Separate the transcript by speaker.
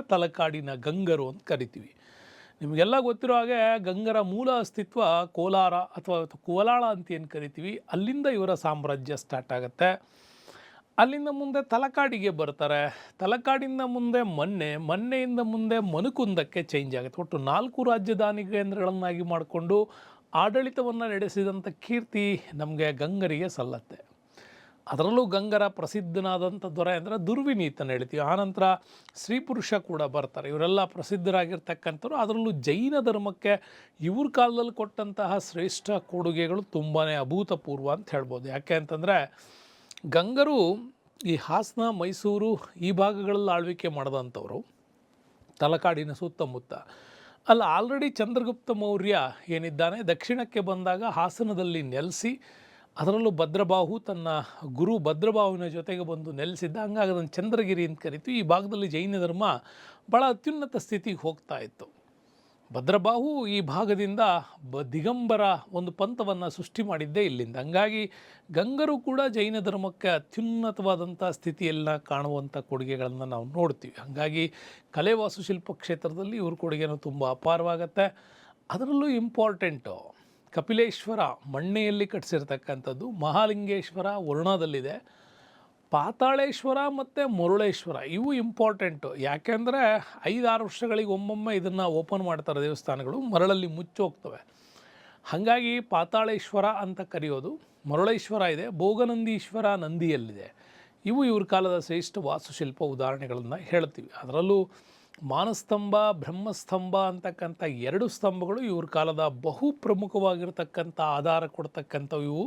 Speaker 1: ತಲಕಾಡಿನ ಗಂಗರು ಅಂತ ಕರಿತೀವಿ. ನಿಮಗೆಲ್ಲ ಗೊತ್ತಿರೋ ಹಾಗೆ ಗಂಗರ ಮೂಲ ಅಸ್ತಿತ್ವ ಕೋಲಾರ ಅಥವಾ ಕೋಲಾಳ ಅಂತ ಏನು ಕರಿತೀವಿ? ಅಲ್ಲಿಂದ ಇವರ ಸಾಮ್ರಾಜ್ಯ ಸ್ಟಾರ್ಟ್ ಆಗುತ್ತೆ. ಅಲ್ಲಿಂದ ಮುಂದೆ ತಲಕಾಡಿಗೆ ಬರ್ತಾರೆ. ತಲಕಾಡಿಂದ ಮುಂದೆ ಮೊನ್ನೆ ಮೊನ್ನೆಯಿಂದ ಮುಂದೆ ಮನುಕುಂದಕ್ಕೆ ಚೇಂಜ್ ಆಗುತ್ತೆ. ಒಟ್ಟು ನಾಲ್ಕು ರಾಜಧಾನಿ ಕೇಂದ್ರಗಳನ್ನಾಗಿ ಮಾಡಿಕೊಂಡು ಆಡಳಿತವನ್ನು ನಡೆಸಿದಂಥ ಕೀರ್ತಿ ನಮಗೆ ಗಂಗರಿಗೆ ಸಲ್ಲತ್ತೆ. ಅದರಲ್ಲೂ ಗಂಗರ ಪ್ರಸಿದ್ಧನಾದಂಥ ದೊರೆ ಅಂದರೆ ದುರ್ವಿನೀತನ ಹೇಳ್ತೀವಿ. ಆನಂತರ ಸ್ತ್ರೀ ಪುರುಷ ಕೂಡ ಬರ್ತಾರೆ. ಇವರೆಲ್ಲ ಪ್ರಸಿದ್ಧರಾಗಿರ್ತಕ್ಕಂಥವ್ರು. ಅದರಲ್ಲೂ ಜೈನ ಧರ್ಮಕ್ಕೆ ಇವ್ರ ಕಾಲದಲ್ಲಿ ಕೊಟ್ಟಂತಹ ಶ್ರೇಷ್ಠ ಕೊಡುಗೆಗಳು ತುಂಬಾ ಅಭೂತಪೂರ್ವ ಅಂತ ಹೇಳ್ಬೋದು. ಯಾಕೆ ಅಂತಂದರೆ ಗಂಗರು ಈ ಹಾಸನ, ಮೈಸೂರು ಈ ಭಾಗಗಳಲ್ಲಿ ಆಳ್ವಿಕೆ ಮಾಡಿದಂಥವ್ರು. ತಲಕಾಡಿನ ಸುತ್ತಮುತ್ತ. ಅಲ್ಲಿ ಆಲ್ರೆಡಿ ಚಂದ್ರಗುಪ್ತ ಮೌರ್ಯ ಏನಿದ್ದಾನೆ, ದಕ್ಷಿಣಕ್ಕೆ ಬಂದಾಗ ಹಾಸನದಲ್ಲಿ ನೆಲೆಸಿ ಅದರಲ್ಲೂ ಭದ್ರಬಾಹು ತನ್ನ ಗುರು ಭದ್ರಬಾಹುವಿನ ಜೊತೆಗೆ ಬಂದು ನೆಲೆಸಿದ್ದ. ಹಂಗಾಗಿ ಅದನ್ನು ಚಂದ್ರಗಿರಿ ಅಂತ ಕರೀತು ಈ ಭಾಗದಲ್ಲಿ ಜೈನ ಧರ್ಮ ಭಾಳ ಅತ್ಯುನ್ನತ ಸ್ಥಿತಿಗೆ ಹೋಗ್ತಾ ಇತ್ತು. ಭದ್ರಬಾಹು ಈ ಭಾಗದಿಂದ ಬ ದಿಗಂಬರ ಒಂದು ಪಂಥವನ್ನು ಸೃಷ್ಟಿ ಮಾಡಿದ್ದೇ ಇಲ್ಲಿಂದ. ಹಂಗಾಗಿ ಗಂಗರು ಕೂಡ ಜೈನ ಧರ್ಮಕ್ಕೆ ಅತ್ಯುನ್ನತವಾದಂಥ ಸ್ಥಿತಿಯೆಲ್ಲ ಕಾಣುವಂಥ ಕೊಡುಗೆಗಳನ್ನು ನಾವು ನೋಡ್ತೀವಿ. ಹಾಗಾಗಿ ಕಲೆ ವಾಸ್ತುಶಿಲ್ಪ ಕ್ಷೇತ್ರದಲ್ಲಿ ಇವ್ರ ಕೊಡುಗೆನೂ ತುಂಬ ಅಪಾರವಾಗತ್ತೆ. ಅದರಲ್ಲೂ ಇಂಪಾರ್ಟೆಂಟು ಕಪಿಲೇಶ್ವರ ಮಣ್ಣೆಯಲ್ಲಿ ಕಟ್ಟಿಸಿರ್ತಕ್ಕಂಥದ್ದು ಮಹಾಲಿಂಗೇಶ್ವರ, ವರುಣದಲ್ಲಿದೆ. ಪಾತಾಳೇಶ್ವರ ಮತ್ತು ಮರುಳೇಶ್ವರ, ಇವು ಇಂಪಾರ್ಟೆಂಟು ಯಾಕೆಂದರೆ ಐದಾರು ವರ್ಷಗಳಿಗೆ ಒಮ್ಮೊಮ್ಮೆ ಇದನ್ನು ಓಪನ್ ಮಾಡ್ತಾರೆ ದೇವಸ್ಥಾನಗಳು, ಮರಳಲ್ಲಿ ಮುಚ್ಚೋಗ್ತವೆ. ಹಾಗಾಗಿ ಪಾತಾಳೇಶ್ವರ ಅಂತ ಕರೆಯೋದು ಮರುಳೇಶ್ವರ ಇದೆ, ಭೋಗನಂದೀಶ್ವರ ನಂದಿಯಲ್ಲಿದೆ. ಇವು ಇವ್ರ ಕಾಲದ ಶ್ರೇಷ್ಠ ವಾಸ್ತುಶಿಲ್ಪ ಉದಾಹರಣೆಗಳನ್ನು ಹೇಳ್ತೀವಿ. ಅದರಲ್ಲೂ ಮಾನಸ್ತಂಭ ಬ್ರಹ್ಮಸ್ತಂಭ ಅಂತಕ್ಕಂಥ ಎರಡು ಸ್ತಂಭಗಳು ಇವ್ರ ಕಾಲದ ಬಹು ಪ್ರಮುಖವಾಗಿರ್ತಕ್ಕಂಥ ಆಧಾರ ಕೊಡ್ತಕ್ಕಂಥವು ಇವು